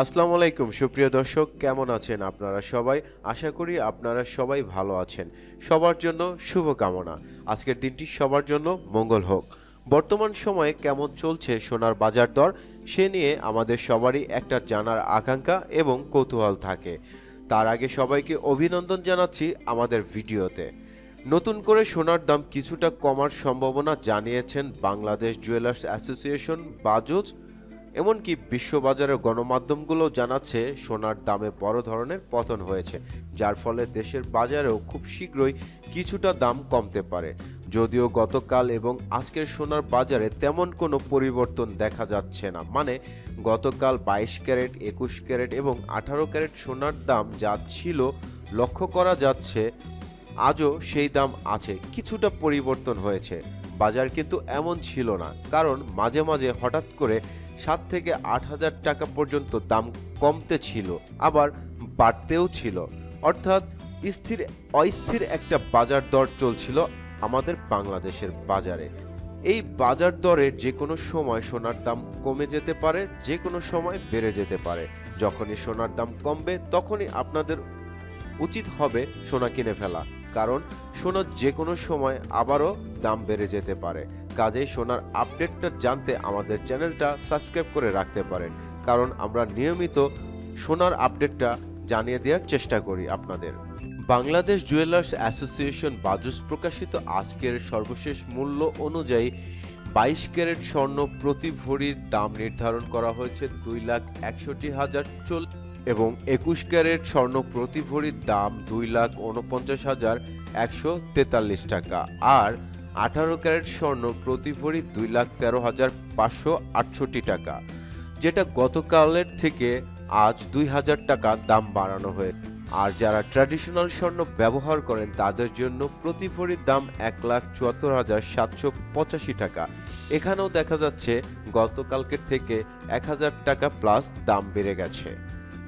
আসসালামু আলাইকুম, সুপ্রিয় দর্শক, কেমন আছেন আপনারা সবাই? আশা করি আপনারা সবাই ভালো আছেন। সবার জন্য শুভকামনা। আজকের দিনটি সবার জন্য মঙ্গল হোক। বর্তমান সময়ে কেমন চলছে সোনার বাজার দর, সে নিয়ে আমাদের সবারই একটা জানার আকাঙ্ক্ষা এবং কৌতূহল থাকে। তার আগে সবাইকে অভিনন্দন জানাচ্ছি আমাদের ভিডিওতে। নতুন করে সোনার দাম কিছুটা কমার সম্ভাবনা জানিয়েছেন বাংলাদেশ জুয়েলার্স অ্যাসোসিয়েশন বাজুজ এমনকি বিশ্ববাজারের গণমাধ্যমগুলো জানাচ্ছে সোনার দামে বড় ধরনের পতন হয়েছে, যার ফলে দেশের বাজারেও খুব শীঘ্রই কিছুটা দাম কমতে পারে। যদিও গতকাল এবং আজকের সোনার বাজারে তেমন কোনো পরিবর্তন দেখা যাচ্ছে না। মানে গতকাল বাইশ ক্যারেট, একুশ ক্যারেট এবং আঠারো ক্যারেট সোনার দাম যা ছিল লক্ষ্য করা যাচ্ছে, আজও সেই দাম আছে। কিছুটা পরিবর্তন হয়েছে। বাজার কিন্তু এমন ছিল না, কারণ মাঝে মাঝে হঠাৎ করে সাত থেকে আট হাজার টাকা পর্যন্ত দাম কমতে ছিল, আবার বাড়তেও ছিল। অর্থাৎ স্থির, অস্থির একটা বাজার দর চলছিল আমাদের বাংলাদেশের বাজারে। এই বাজার দরে যে কোনো সময় সোনার দাম কমে যেতে পারে যে কোনো সময় বেড়ে যেতে পারে। যখনই সোনার দাম কমবে, তখনই আপনাদের উচিত হবে সোনা কিনে ফেলা। কারণ সোনার যে কোনো সময় আবারও দাম বেড়ে যেতে পারে। কাজেই সোনার আপডেটটা জানতে আমাদের চ্যানেলটা সাবস্ক্রাইব করে রাখতে পারেন। কারণ আমরা নিয়মিত সোনার আপডেটটা জানিয়ে দেওয়ার চেষ্টা করি আপনাদের। বাংলাদেশ জুয়েলার্স অ্যাসোসিয়েশন বাজুস প্রকাশিত আজকের সর্বশেষ মূল্য অনুযায়ী বাইশ ক্যারেট স্বর্ণ প্রতি ভরির দাম নির্ধারণ করা হয়েছে দুই লাখ একষট্টি হাজার চল এবং একুশ ক্যারেট স্বর্ণ প্রতি ভরির দাম দুই লাখ উনপঞ্চাশ হাজার একশো তেতাল্লিশ টাকা। আর আঠারো ক্যারেট স্বর্ণ প্রতি ভরি দুই লাখ তেরো হাজার পাঁচশো আটষট্টি টাকা, যেটা গতকালের থেকে আজ দুই হাজার টাকা দাম বাড়ানো হয়েছে আর যারা ট্র্যাডিশনাল স্বর্ণ ব্যবহার করেন, তাদের জন্য প্রতি ভরির দাম এক লাখ চুয়াত্তর হাজার সাতশো পঁচাশি টাকা। এখানেও দেখা যাচ্ছে গতকালকের থেকে এক হাজার টাকা প্লাস দাম বেড়ে গেছে।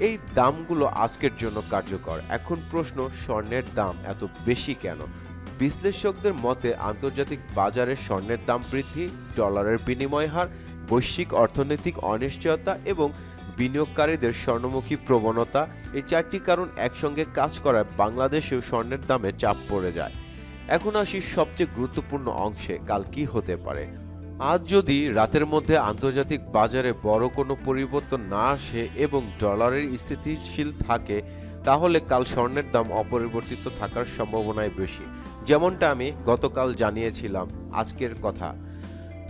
এই দামগুলো আজকের জন্য কার্যকর। এখন প্রশ্ন, স্বর্ণের দাম এত বেশি কেন? বিশ্লেষকদের মতে আন্তর্জাতিক বাজারে স্বর্ণের দাম বৃদ্ধি, ডলারের বিনিময় হার, বৈশ্বিক অর্থনৈতিক অনিশ্চয়তা এবং বিনিয়োগকারীদের স্বর্ণমুখী প্রবণতা এই চারটি কারণ একসঙ্গে কাজ করায় বাংলাদেশেও স্বর্ণের দামে চাপ পড়ে যায়। এখন আসি সবচেয়ে গুরুত্বপূর্ণ অংশে, কাল কি হতে পারে? আজ যদি রাতের মধ্যে আন্তর্জাতিক বাজারে বড় কোনো পরিবর্তন না আসে এবং ডলারের স্থিতিশীল থাকে, তাহলে কাল স্বর্ণের দাম অপরিবর্তিত থাকার সম্ভাবনাই বেশি। যেমনটা আমি গতকাল জানিয়েছিলাম আজকের কথা।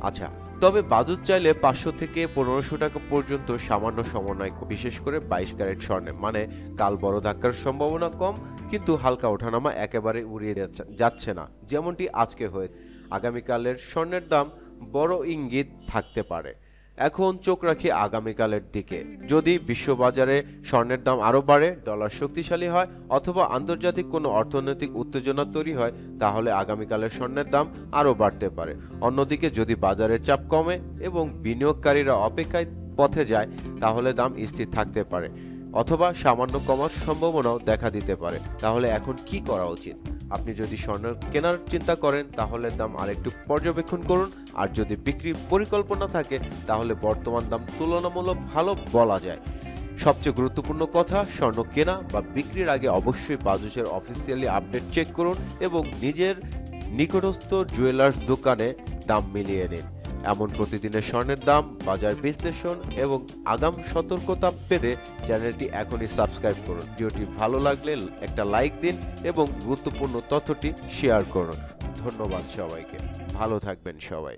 আচ্ছা তবে বাজুত চাইলে পাঁচশো থেকে পনেরোশো টাকা পর্যন্ত সামান্য সমন্বয়, বিশেষ করে বাইশ ক্যারেট স্বর্ণে। মানে কাল বড় ধাক্কার সম্ভাবনা কম, কিন্তু হালকা ওঠানামা একেবারে উড়িয়ে যাচ্ছে না। যেমনটি আজকে হয়ে আগামীকালের স্বর্ণের দাম বড় ইঙ্গিত থাকতে পারে। এখন চোখ রাখি আগামীকালের দিকে। যদি বিশ্ববাজারে স্বর্ণের দাম আরও বাড়ে, ডলার শক্তিশালী হয়, অথবা আন্তর্জাতিক কোনো অর্থনৈতিক উত্তেজনা তৈরি হয়, তাহলে আগামীকালের স্বর্ণের দাম আরও বাড়তে পারে। অন্যদিকে যদি বাজারের চাপ কমে এবং বিনিয়োগকারীরা অপেক্ষায় পথে যায়, তাহলে দাম স্থির থাকতে পারে, অথবা সামান্য কমার সম্ভাবনাও দেখা দিতে পারে। তাহলে এখন কি করা উচিত? আপনি যদি স্বর্ণ কেনার চিন্তা করেন, তাহলে দাম আরেকটু পর্যবেক্ষণ করুন। আর যদি বিক্রির পরিকল্পনা থাকে, তাহলে বর্তমান দাম তুলনামূলক ভালো বলা যায়। সবচেয়ে গুরুত্বপূর্ণ কথা, স্বর্ণ কেনা বা বিক্রির আগে অবশ্যই বাজুসের অফিসিয়ালি আপডেট চেক করুন এবং নিজের নিকটস্থ জুয়েলার্স দোকানে দাম মিলিয়ে নিন। এমন প্রতিদিনের স্বর্ণের দাম, বাজার বিশ্লেষণ এবং আগাম সতর্কতা পেতে চ্যানেলটি এখনই সাবস্ক্রাইব করুন। ভিডিওটি ভালো লাগলে একটা লাইক দিন এবং গুরুত্বপূর্ণ তথ্যটি শেয়ার করুন। ধন্যবাদ সবাইকে। ভালো থাকবেন সবাই।